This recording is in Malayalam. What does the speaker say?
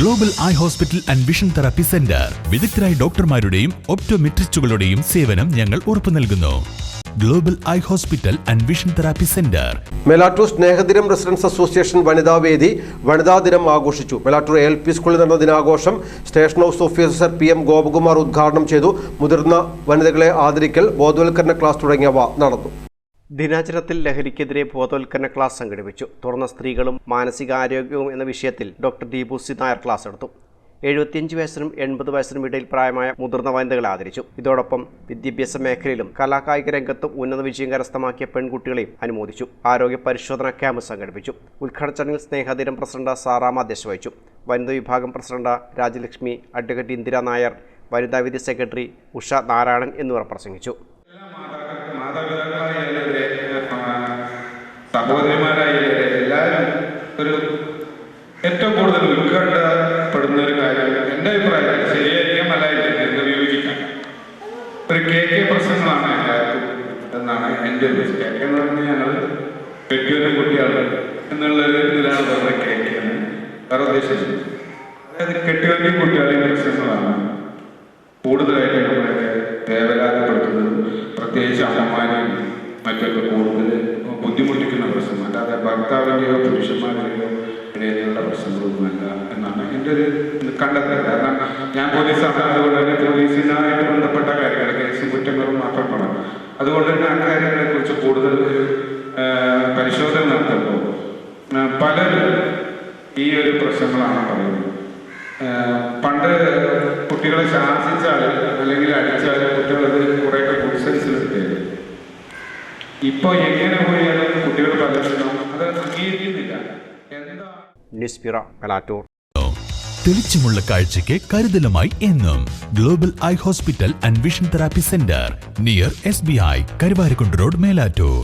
Global Eye Hospital and Vision Therapy Centre വിദഗ്ധരായ ഡോക്ടർമാരുടെയും ഒപ്റ്റോമെട്രിസ്റ്റുകളുടെയും സേവനം ഞങ്ങൾ ഉറപ്പു നൽകുന്നു. Global Eye Hospital and Vision Therapy Centre Melattur Snehadinam residence association വനിതാ വേദി വനിതാ ദിനം ആഘോഷിച്ചു. മെലാറ്റൂർ എൽ പി സ്കൂളിൽ നടന്ന ദിനാഘോഷം station house officer P M Gopakumar ഉദ്ഘാടനം ചെയ്തു. മുതിർന്ന വനിതകളെ ആദരിക്കൽ ബോധവൽക്കരണ ക്ലാസ് തുടങ്ങിയവ നടന്നു. ദിനാചരണത്തിൽ ലഹരിക്കെതിരെ ബോധവൽക്കരണ ക്ലാസ് സംഘടിപ്പിച്ചു. തുടർന്ന് സ്ത്രീകളും മാനസികാരോഗ്യവും എന്ന വിഷയത്തിൽ doctor Deepu C Nair class എടുത്തു. എഴുപത്തിയഞ്ച് വയസ്സിനും എൺപത് വയസ്സിനും ഇടയിൽ പ്രായമായ മുതിർന്ന വനിതകളെ ആദരിച്ചു. ഇതോടൊപ്പം വിദ്യാഭ്യാസ മേഖലയിലും കലാകായിക രംഗത്തും ഉന്നത വിജയം കരസ്ഥമാക്കിയ പെൺകുട്ടികളെയും അനുമോദിച്ചു. ആരോഗ്യ പരിശോധന ക്യാമ്പ് സംഘടിപ്പിച്ചു. ഉദ്ഘാടന ചടങ്ങിൽ സ്നേഹദിനം പ്രസിഡന്റ് സാറാമ അധ്യക്ഷ വഹിച്ചു. വനിതാ വിഭാഗം പ്രസിഡന്റ് രാജലക്ഷ്മി അഡ്വക്കേറ്റ് ഇന്ദിര നായർ വനിതാ സെക്രട്ടറി ഉഷ നാരായണൻ എന്നിവർ പ്രസംഗിച്ചു. സഹോദരിമാരായാലും എല്ലാവരും ഒരു ഏറ്റവും കൂടുതൽ ഉത്കണ്ഠപ്പെടുന്ന ഒരു കാര്യം എന്റെ അഭിപ്രായത്തിൽ ശരിയായിരിക്കാം അല്ലായിരിക്കും എന്ന് വിയോജിക്കാം. ഒരു കെ കെ പ്രശ്നങ്ങളാണ് എല്ലാവർക്കും എന്നാണ് എന്റെ ഒരു കെ കെ എന്ന് പറഞ്ഞാൽ ഞങ്ങൾ കെട്ടിയൊരു കുട്ടിയാണ് എന്നുള്ള ഒരു ഇതിലാണ് പറഞ്ഞത് കെ കെ എന്ന്. വേറെ ഉദ്ദേശിച്ചത് അതായത് കെട്ടിയൊരു കുട്ടികളുടെ പ്രശ്നങ്ങളാണ് കൂടുതലായിട്ട് നമ്മളൊക്കെ വേവലാതപ്പെടുത്തുന്നത് പ്രത്യേകിച്ച് അമ്മമാരും മറ്റൊക്കെ കൂടുതൽ അല്ലാതെ ഭർത്താവിന്റെയോ പുരുഷന്മാരുടെയോ ഇടയിലുള്ള പ്രശ്നങ്ങളൊന്നുമല്ല എന്നാണ് എന്റെ ഒരു കണ്ടെത്തൽ. കാരണം ഞാൻ പോലീസാണ്. അതുകൊണ്ട് തന്നെ പോലീസിനായിട്ട് ബന്ധപ്പെട്ട കാര്യങ്ങൾ കേസും കുറ്റങ്ങളും മാത്രം പറഞ്ഞു അതുകൊണ്ട് തന്നെ കാര്യങ്ങളെ കുറിച്ച് കൂടുതൽ പരിശോധന നടത്തുമ്പോൾ ആ, പലരും ഈ ഒരു പ്രശ്നങ്ങളാണ് പറയുന്നത്. പണ്ട് കുട്ടികളെ ശാസിച്ചാൽ അല്ലെങ്കിൽ അടിച്ചാൽ കുട്ടികളത് കുറേയൊക്കെ കുറിച്ചനുസരിച്ചിട്ടായിരുന്നു ഇപ്പൊ എങ്ങനെ പോയാലും കുട്ടികൾ പലരും അത് അംഗീകരിക്കുന്നില്ല. എന്താ? ന്യൂസ് ബ്യൂറോ മെലാറ്റൂർ തെളിച്ചമുള്ള കാഴ്ചയ്ക്ക് കരുതലുമായി എന്നും Global Eye Hospital and Vision Therapy Centre near S B I Karuvarakundu road Melattur.